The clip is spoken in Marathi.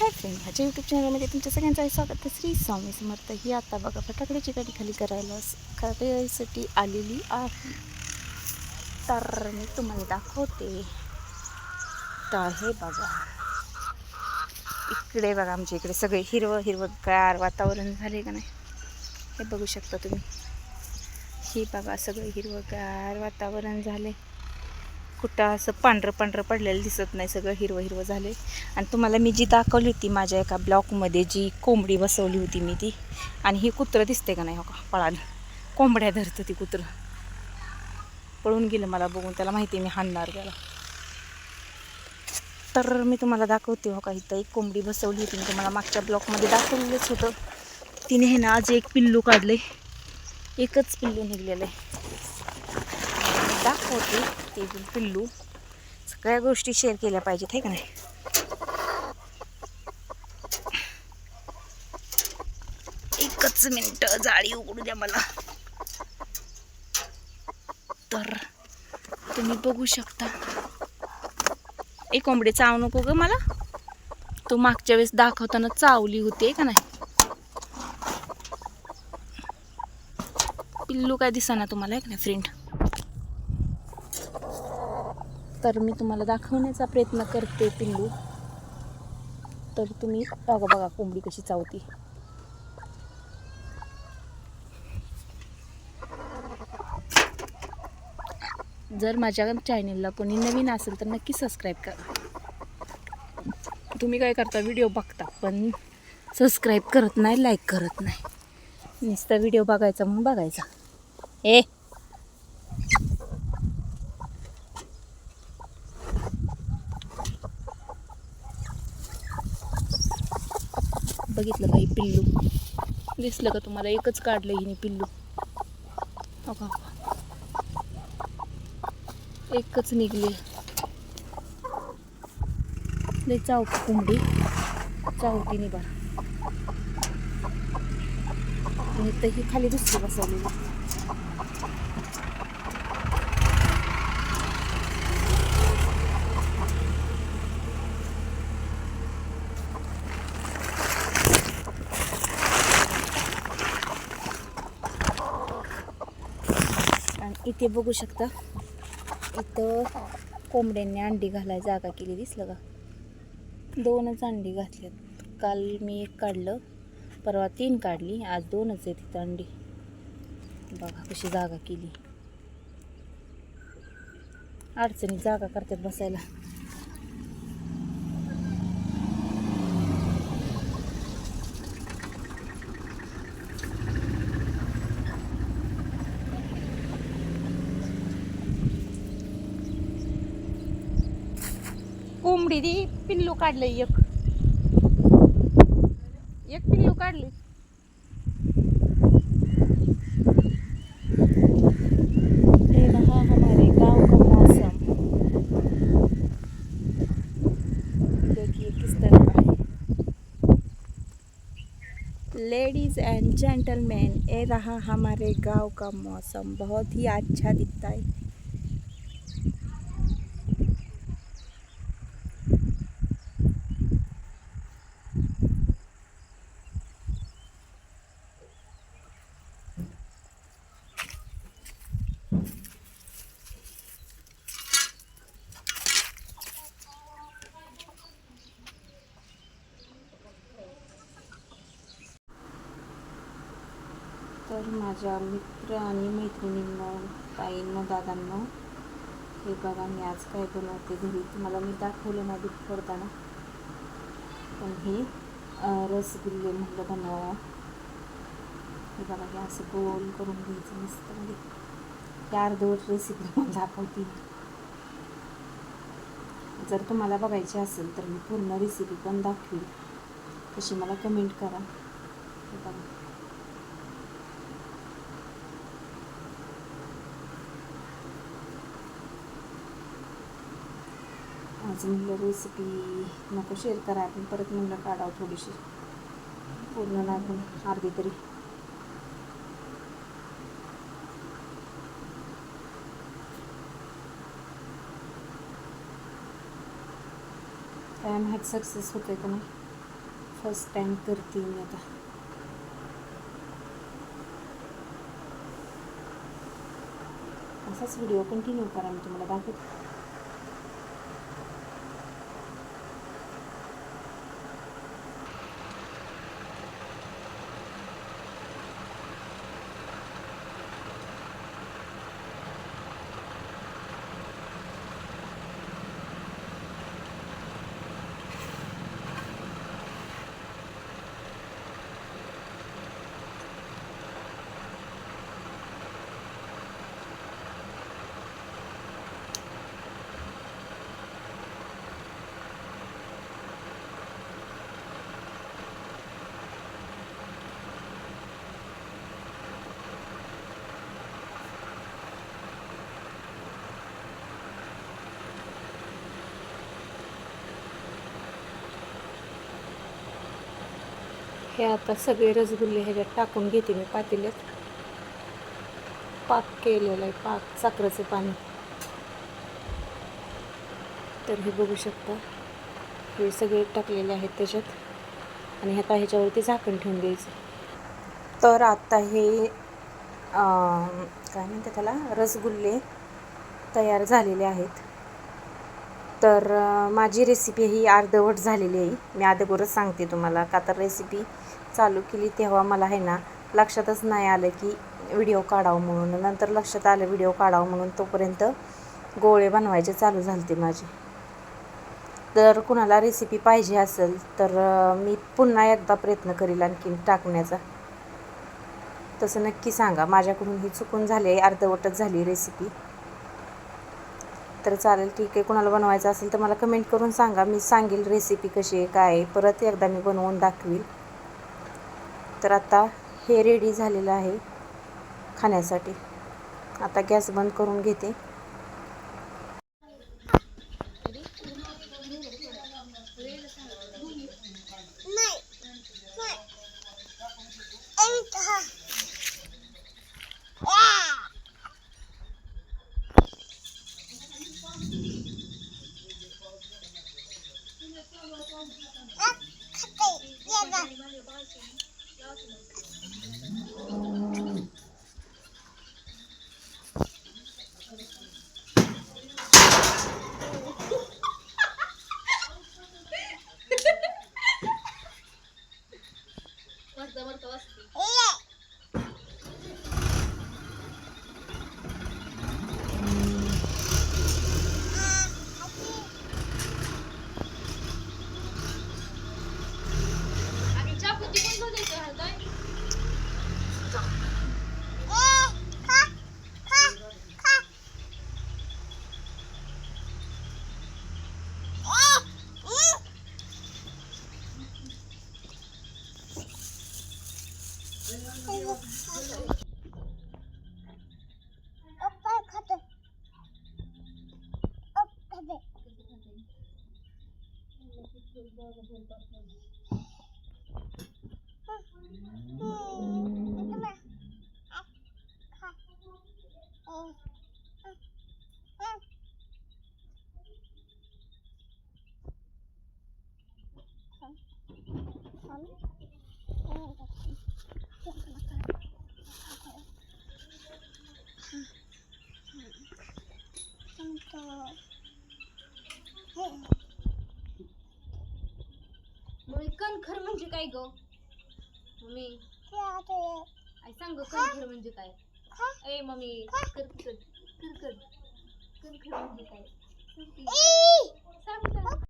हाय फ्रेंड माझ्या यूट्यूब चॅनलमध्ये तुमच्या सगळ्यांचं आहे स्वागत. आहे श्री स्वामी समर्थ ही आता बघा फटाकड्याची गाडी खाली करायला करायसाठी आलेली आहे. तर मी तुम्हाला दाखवते. तर हे बघा. इकडे बघा आमच्या इकडे सगळे हिरवं हिरवं गार वातावरण झाले का नाही? हे बघू शकता तुम्ही. हे बघा सगळं हिरवंगार वातावरण झाले कुठं असं पांढरं पांढरं पडलेलं दिसत नाही सगळं हिरवं हिरवं झाले आणि तुम्हाला मी जी दाखवली होती माझ्या एका ब्लॉकमध्ये जी कोंबडी बसवली होती मी ती आणि ही कुत्रं दिसते का नाही हो का पळाल. कोंबड्या धरतं ती कुत्रं. पळून गेलं मला बघून त्याला माहिती आहे मी हाणणार त्याला. तर मी तुम्हाला दाखवते हो का इथं एक कोंबडी बसवली होती मी तुम्हाला मागच्या ब्लॉकमध्ये दाखवलेलंच होतं. तिने हे ना आज एक पिल्लू काढले एकच पिल्लू निघलेलं आहे दाखवते ते पिल्लू. सगळ्या गोष्टी शेअर केल्या पाहिजेत आहे का नाही? एकच मिनटं जाळी उघडू द्या मला. तर तुम्ही बघू शकता. एक कोंबडी चाव नको ग मला. तू मागच्या वेळेस दाखवताना चावली होती का नाही? पिल्लू काय दिसाना तुम्हाला आहे का नाही फ्रेंड तर मी तुम्हाला दाखवण्याचा प्रयत्न करते पिल्लू तर तुम्ही बघा बघा कोंबडी कशी चावती. जर माझ्या चॅनेलला कोणी नवीन असेल तर नक्की सबस्क्राईब करा. तुम्ही काय करता व्हिडिओ बघता पण सबस्क्राईब करत नाही लाईक करत नाही. नुसता व्हिडिओ बघायचा म्हणून बघायचा. ए! बघितलं काही पिल्लू. दिसलं का तुम्हाला? एकच काढलं हिने पिल्लू. हो एकच निघली. लय चावती कोंबडी चावती निभा. आणि ही खाली दुसरी बसवलेली. आणि इथे बघू शकता. इथं कोंबड्यांनी अंडी घालायला जागा केली दिसलं का? दोनच अंडी घातल्यात. काल मी एक काढलं परवा तीन काढली आज दोनच आहे तिथं अंडी. बघा कशी जागा केली. अडचणीत जागा करतात बसायला. कोंबडी दी पिल्लू काढलं एक. एक पिल्लू काढले लेडीज़ एंड जेंटलमैन ये रहा हमारे गाँव का मौसम. बहुत ही अच्छा दिखता है. तर माझ्या मित्र आणि मैत्रिणींनो ताईंना दादांनो हे बघा मी आज काय बनवते घरी. तुम्हाला मी दाखवलं ना दूध फोडताना पण हे रसगुल्ले म्हटलं बनवा हे बघा हे असं गोल करून घ्यायचं मस्त म्हणजे चार अर्धवट रेसिपी मला दाखवते. जर तुम्हाला बघायची असेल तर मी पूर्ण रेसिपी पण दाखवील तशी मला कमेंट करा. हे बघा. आज म्हणलं रेसिपी नको शेअर करा. आपण परत म्हणलं काढावं थोडीशी. पूर्ण लागून अर्धी तरी. काय माहीत सक्सेस होते का नाही? फर्स्ट टाइम करते मी आता. असाच व्हिडिओ कंटिन्यू करा मी तुम्हाला दाखवते. हे आता सगळे रसगुल्ले ह्याच्यात टाकून घेते मी पातेल्यात. पाक केलेलं आहे पाक साखरेचं पाणी. तर हे बघू शकता हे सगळे टाकलेले आहेत त्याच्यात. आणि आता ह्याच्यावरती झाकण ठेवून द्यायचं. तर आता हे काय म्हणते त्याला रसगुल्ले तयार झालेले आहेत. तर माझी रेसिपी ही अर्धवट झालेली आहे. मी अगोदरच सांगते तुम्हाला का तर रेसिपी चालू केली तेव्हा मला आहे ना लक्षातच नाही आलं की व्हिडिओ काढावं म्हणून. नंतर लक्षात आलं व्हिडिओ काढावं म्हणून तोपर्यंत गोळे बनवायचे चालू झालते माझे. तर कुणाला रेसिपी पाहिजे असेल तर मी पुन्हा एकदा प्रयत्न करील आणखी टाकण्याचा. तसं नक्की सांगा. माझ्याकडून ही चुकून झाली आहे अर्धवटच झाली रेसिपी तर चालेल ठीक आहे. कुणाला बनवायचं असेल तर मला कमेंट करून सांगा. मी सांगेल रेसिपी कशी आहे काय आहे. परत एकदा मी बनवून दाखवील. तर आता हे रेडी झालेलं आहे खाण्यासाठी. आता गॅस बंद करून घेते. मस्त मस्त मम्मी कणखर म्हणजे काय ग? मम्मी. आई सांग ग कणखर म्हणजे काय? ए मम्मी कर कर कणखर म्हणजे काय. सांग सांग